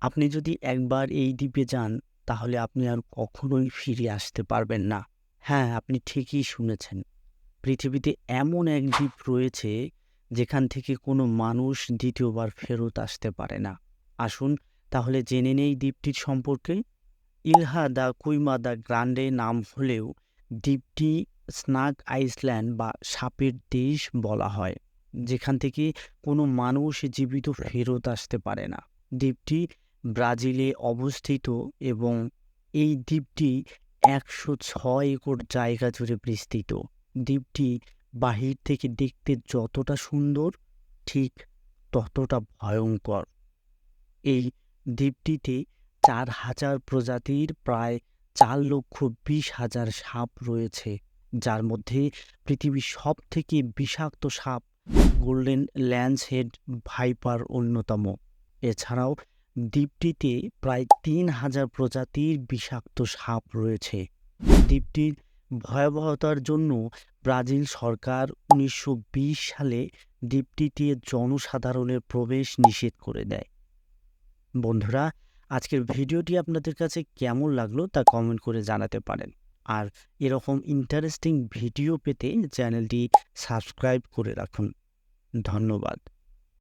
আপনি যদি একবার এই দ্বীপে যান, তাহলে আপনি আর কখনোই ফিরে আসতে পারবেন না। হ্যাঁ আপনি ঠিকই শুনেছেন। পৃথিবীতে এমন এক দ্বীপ রয়েছে, যেখান থেকে কোনো মানুষ দ্বিতীয়বার ফেরত আসতে পারে না। আসুন, তাহলে জেনে নেই দ্বীপটির সম্পর্কে। ইলহা দা কুইমা দা গ্রান্ডে নাম হলেও দ্বীপটি স্নাক আইসল্যান্ড বা সাপের দেশ বলা হয়, যেখান থেকে কোনো মানুষ জীবিত ফেরত আসতে পারে না। দ্বীপটি ব্রাজিলে অবস্থিত এবং এই দ্বীপটি একশো ছয় একর জায়গা জুড়ে বিস্তৃত। দ্বীপটি বাহির থেকে দেখতে যতটা সুন্দর, ঠিক ততটা ভয়ঙ্কর। এই দ্বীপটিতে চার হাজার প্রজাতির প্রায় চার লক্ষ বিশ হাজার সাপ রয়েছে, যার মধ্যে পৃথিবীর সব থেকে বিষাক্ত সাপ গোল্ডেন ল্যান্সহেড ভাইপার অন্যতম। এছাড়াও দ্বীপটিতে প্রায় তিন হাজার প্রজাতির বিষাক্ত সাপ রয়েছে। দ্বীপটির ভয়াবহতার জন্য ব্রাজিল সরকার উনিশশো বিশ সালে দ্বীপটিতে জনসাধারণের প্রবেশ নিষেধ করে দেয়। বন্ধুরা, আজকের ভিডিওটি আপনাদের কাছে কেমন লাগল তা কমেন্ট করে জানাতে পারেন। আর এরকম ইন্টারেস্টিং ভিডিও পেতে চ্যানেলটি সাবস্ক্রাইব করে রাখুন। ধন্যবাদ।